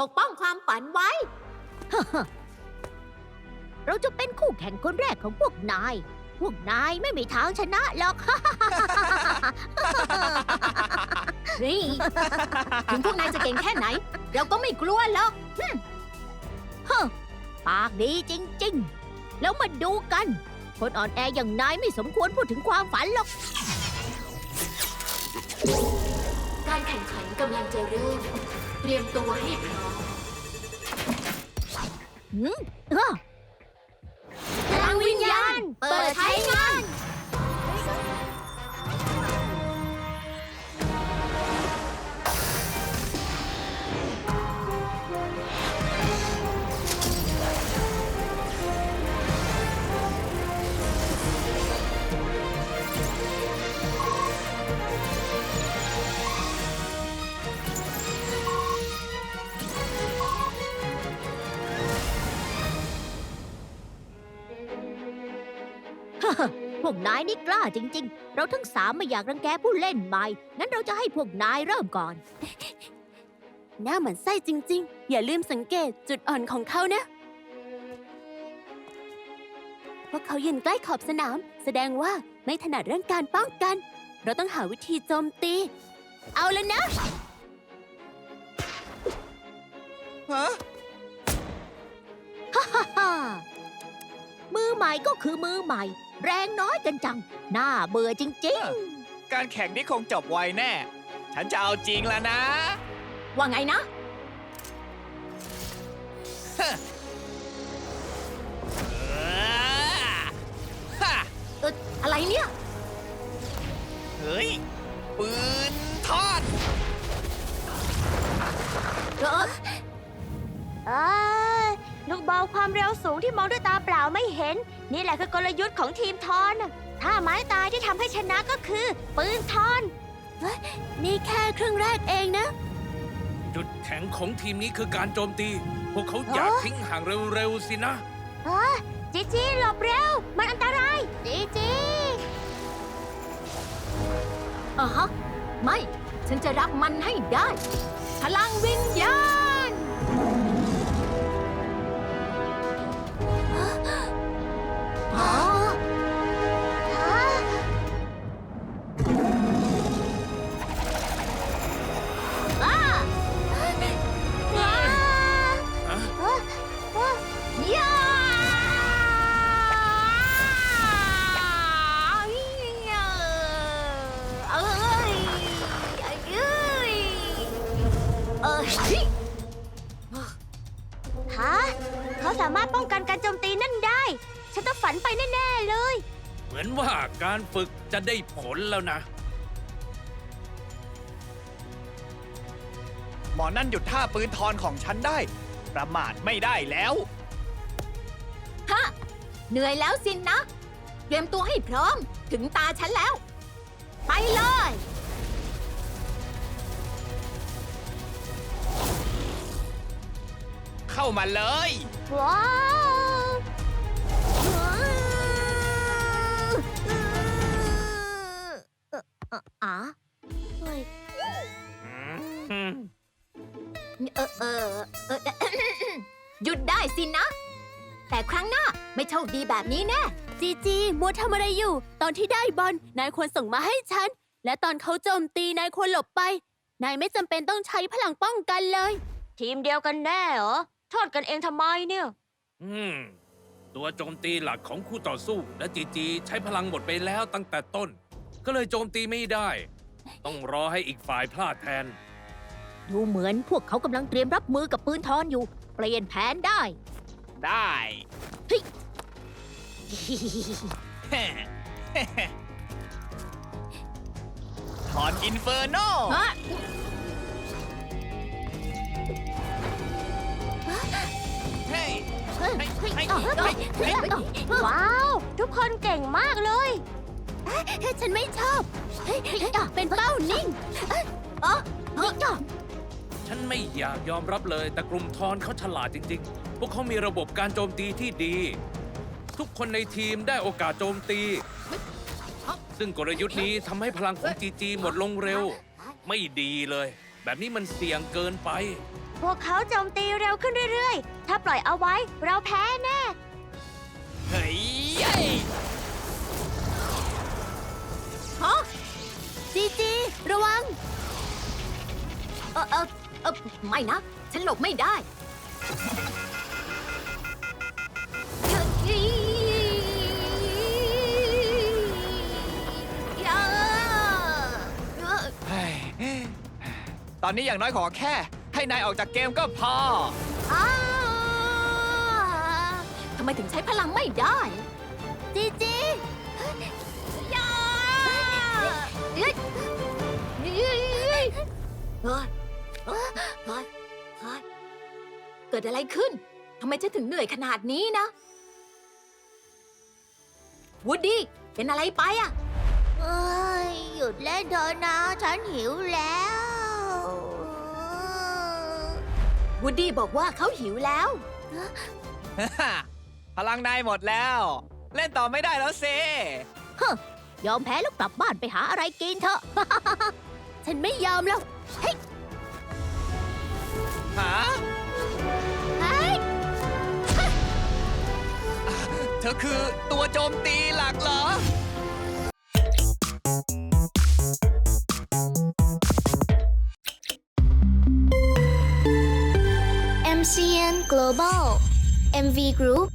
ปกป้องความฝันไว้ เราจะเป็นคู่แข่งคนแรกของพวกนาย พวกนายไม่มีทางชนะหรอก นี่ถึงพวกนายจะเก่งแค่ไหน เราก็ไม่กลัวหรอกปากดีจริงๆ แล้วมาดูกัน คนอ่อนแออย่างนายไม่สมควรพูดถึงความฝันหรอก การแข่งขันกำลังจะเริ่ม เตรียมตัวให้พร้อม อืมเออ วกนายนี่กล้าจริง ๆ เราทั้งสามไม่อยากรังแกผู้เล่นใหม่ งั้นเราจะให้พวกนายเริ่มก่อน หน้าเหมือนไส้จริง ๆ อย่าลืมสังเกตจุดอ่อนของเขานะพวกเขายืนใกล้ขอบสนาม แสดงว่าไม่ถนัดเรื่องการป้องกัน เราต้องหาวิธีโจมตี เอาแล้วนะ ฮะ ฮ่า มือใหม่ก็คือมือใหม่ แรงน้อยกันจัง น่าเบื่อจริง การแข่งนี้คงจบไวแน่ ฉันจะเอาจริงแล้วนะว่าไงนะ เออฮะอะไรเนี่ย เฮ้ย ปืน ความเร็วสูงที่มองด้วยตาเปล่าไม่เห็น นี่แหละคือกลยุทธ์ของทีมทอนน่ะถ้าไม้ตายที่ทำให้ชนะก็คือ ปืนทอนเฮ้ยนี่แค่ครึ่งแรกเองนะ จุดแข็งของทีมนี้คือการโจมตี พวกเขาอยากทิ้งห่างเร็วๆสินะจีจีหลบเร็ว มันอันตราย จีจีอะฮะ ไม่ ฉันจะรับมันให้ได้ พลังวิญญาณ เออฮะเขาสามารถป้องกันการโจมตีนั่นได้ ฉันต้องฝันไปแน่ๆเลย เหมือนว่าการฝึกจะได้ผลแล้วนะ หมอนั่นหยุดท่าปืนทอนของฉันได้ ประมาทไม่ได้แล้ว ฮะ เหนื่อยแล้วสินนะ เตรียมตัวให้พร้อม ถึงตาฉันแล้ว ไปเลย เข้ามาเลย ว้าวอ๋อเฮ้ยอืมเออเออเออ หยุดได้สินะ แต่ครั้งหน้าไม่โชคดีแบบนี้แน่ จีจีมัวทำอะไรอยู่ ตอนที่ได้บอลนายควรส่งมาให้ฉัน และตอนเขาโจมตีนายควรหลบไป นายไม่จำเป็นต้องใช้พลังป้องกันเลย ทีมเดียวกันแน่เหรอ โทษกันเองทำไมเนี่ย อืม ตัวโจมตีหลักของคู่ต่อสู้และจีจีใช้พลังหมดไปแล้วตั้งแต่ต้น ก็เลยโจมตีไม่ได้ ต้องรอให้อีกฝ่ายพลาดแทนๆดูเหมือนพวกเขากำลังเตรียมรับมือกับปืนทอนอยู่ เปลี่ยนแผนได้ ได้ ถอนอินเฟอร์โน ฮะ ว้าว ทุกคนเก่งมากเลย ฉันไม่ชอบ เป็นเป้านิ่งฉันไม่อยากยอมรับเลย แต่กลุ่มทอนเขาฉลาดจริง ๆ พวกเขามีระบบการโจมตีที่ดี ทุกคนในทีมได้โอกาสโจมตี ซึ่งกลยุทธ์นี้ทำให้พลังของจีจีหมดลงเร็ว ไม่ดีเลย แบบนี้มันเสี่ยงเกินไป พวกเขาโจมตีเร็วขึ้นเรื่อยๆ ถ้าปล่อยเอาไว้เราแพ้แน่ เฮ้ยเอ้ยฮะจีจีระวัง เออเออเออไม่นะ ฉันหลบไม่ได้ย่าเออเฮ้ยตอนนี้อย่างน้อยขอแค่ ให้นายออกจากเกมก็พอ อ้าทำไมถึงใช้พลังไม่ได้ จีจีอย่าเอ้ยเฮ้ยเฮ้ยเฮ้ยเกิดอะไรขึ้น ทำไมฉันถึงเหนื่อยขนาดนี้นะ วูดดี้ เป็นอะไรไปอะเอ้ยหยุดเล่นเถอะนะ ฉันหิวแล้ว วูดดี้บอกว่าเขาหิวแล้ว พลังนายหมดแล้ว เล่นต่อไม่ได้แล้วเซยอมแพ้แล้วกลับบ้านไปหาอะไรกินเถอะ ฉันไม่ยอมแล้วหาเฮ้ยเธอคือตัวโจมตีหลักเหรอ MCN Global MV Group